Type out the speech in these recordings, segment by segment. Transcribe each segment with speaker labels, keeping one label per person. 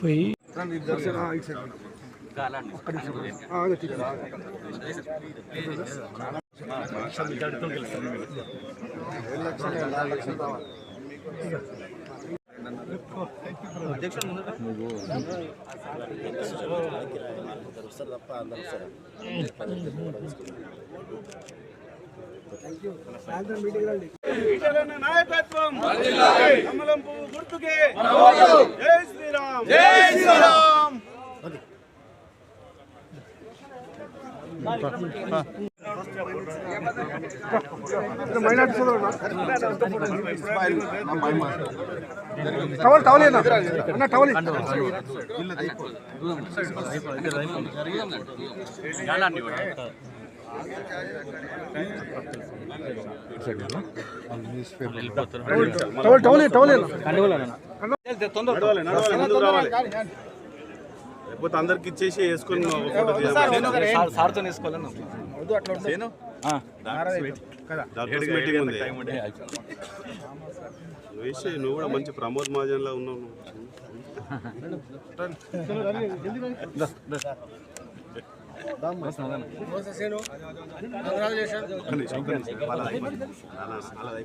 Speaker 1: పోయి. Thank you సాయంత్రం meeting రండి నాయకత్వం కమలం పువ్వు గుర్తుకే జై శ్రీరామ్ జై శ్రీరామ్
Speaker 2: టవల్ టవల్ అన్న టవల్ టవల్ టవల్
Speaker 1: నడవాలి నడవాలి ముందుకు రావాలి లేకపోతే అందరికి ఇచ్చేసి వేసుకొని.
Speaker 3: సార్తో
Speaker 1: మీటింగ్ ఉంది. వేసి నువ్వు కూడా మంచి ప్రమోద్ మహాజన్ లా ఉన్నావు నువ్వు. ఒక్క నిమిషం, ఒక్క నిమిషం. వాళ్ళది అయిపోయింది. అలా- అలాది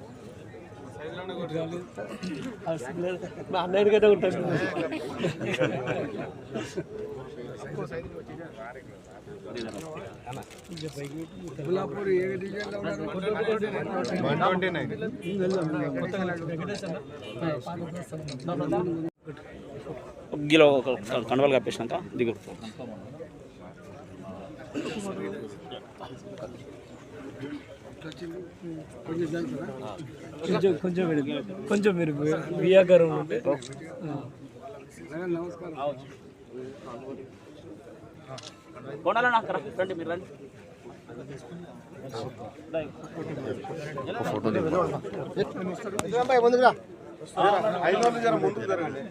Speaker 1: అయితే
Speaker 3: ఉంటాడు
Speaker 4: గిలో ఒక కండవలు కప్పేసినాక దిగు.
Speaker 5: కొంచెం కొంచెం మెరుగు. కొంచెం మెరుగు. వియాగారం ఉంటే
Speaker 4: రండి మీరు రండి.
Speaker 1: జర ముందుకు జరగండి.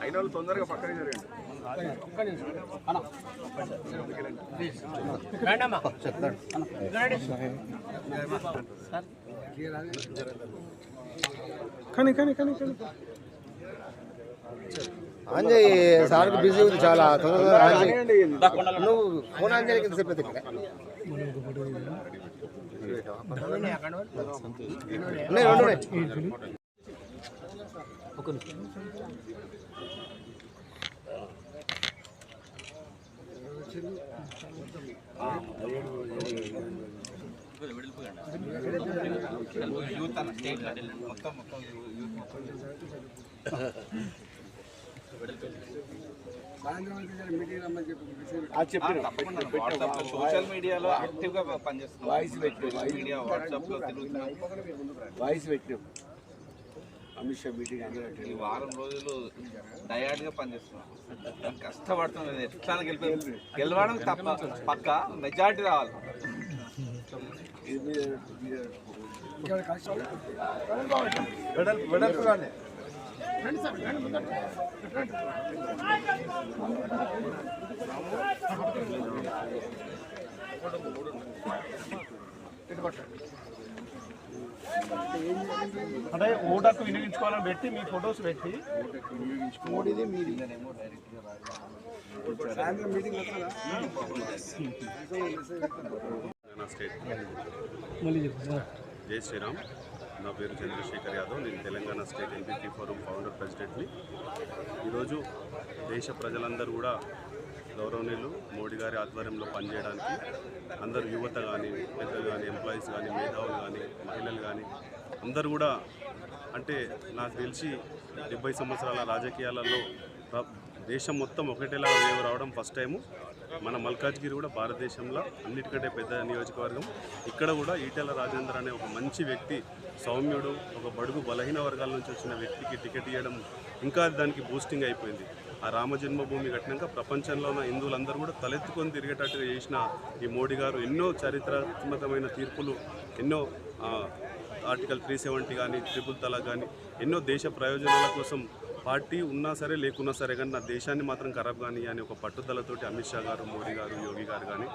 Speaker 1: అయిన వాళ్ళు తొందరగా పక్కనే జరగండి.
Speaker 2: కానీ కానీ కానీ కానీ.
Speaker 6: ఆంజయ్ సార్కి బిజీ ఉంది చాలా తొందరగా నువ్వు ఫోన్ ఆంజయ్ కింద చెప్పేది ఇక్కడ ఉన్నాయి, రెండు ఉన్నాయి.
Speaker 3: సోషల్ మీడియాలో యాక్టివ్గా పనిచేస్తున్నాం వాయిస్ పెట్టి మీడియా వాట్సాప్లో తిరుగుతున్నాం
Speaker 6: వాయిస్ పెట్టు అమిత్ షా మీటింగ్
Speaker 3: ఈ వారం రోజులు డయాడ్గా పనిచేస్తున్నాం మేము కష్టపడుతున్నాం ఎట్లా గెలిపి గెలవడం తప్ప పక్క మెజార్టీ రావాలి.
Speaker 1: వెడల్పు
Speaker 2: అంటే ఓటకు వినియోగించుకోవాలని పెట్టి మీ ఫొటోస్ పెట్టి
Speaker 7: తెలంగాణ స్టేట్.
Speaker 5: మళ్ళీ చెప్పు
Speaker 7: జై శ్రీరామ్. నా పేరు చంద్రశేఖర్ యాదవ్. నేను Telangana state MPP forum founder ప్రెసిడెంట్ని ఈరోజు దేశ ప్రజలందరూ కూడా గౌరవనీయులు మోడీ గారి ఆధ్వర్యంలో పనిచేయడానికి అందరు యువత కానీ పెద్దలు కానీ ఎంప్లాయీస్ కానీ మేధావులు కానీ మహిళలు కానీ అందరూ కూడా అంటే నాకు తెలిసి డెబ్బై సంవత్సరాల రాజకీయాలలో దేశం మొత్తం ఒకటేలా వేవ్ రావడం ఫస్ట్ టైము మన మల్కాజ్గిరి కూడా భారతదేశంలో అన్నిటికంటే పెద్ద నియోజకవర్గం. ఇక్కడ కూడా ఈటెల రాజేందర్ అనే ఒక మంచి వ్యక్తి సౌమ్యుడు ఒక బడుగు బలహీన వర్గాల నుంచి వచ్చిన వ్యక్తికి టికెట్ ఇవ్వడం ఇంకా దానికి బూస్టింగ్ అయిపోయింది. ఆ రామ జన్మభూమి కట్టినాక ప్రపంచంలో ఉన్న హిందువులందరూ కూడా తలెత్తుకొని తిరిగేటట్టుగా చేసిన ఈ మోడీ గారు ఎన్నో చారిత్రాత్మకమైన తీర్పులు ఎన్నో ఆర్టికల్ త్రీ సెవెంటీ కానీ ట్రిపుల్ తలాక్ కానీ ఎన్నో దేశ ప్రయోజనాల కోసం పార్టీ ఉన్నా సరే లేకున్నా సరే కానీ నా దేశాన్ని మాత్రం ఖరాబ్ కానీ అని ఒక పట్టుదలతోటి అమిత్ షా గారు మోడీ గారు యోగి గారు కానీ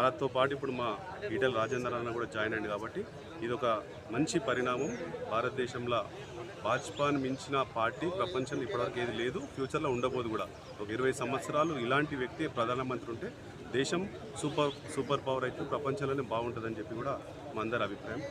Speaker 7: అలాతో పాటు ఇప్పుడు మా ఈటల రాజేందర్ అన్న కూడా జాయిన్ అయ్యింది కాబట్టి ఇది ఒక మంచి పరిణామం. భారతదేశంలో భాజపాను మించిన పార్టీ ప్రపంచంలో ఇప్పటివరకు ఏది లేదు ఫ్యూచర్లో ఉండబోదు కూడా. ఒక ఇరవై సంవత్సరాలు ఇలాంటి వ్యక్తి ప్రధానమంత్రి ఉంటే దేశం సూపర్ సూపర్ పవర్ అయితే ప్రపంచంలోనే బాగుంటుందని చెప్పి కూడా మా అందరి అభిప్రాయం.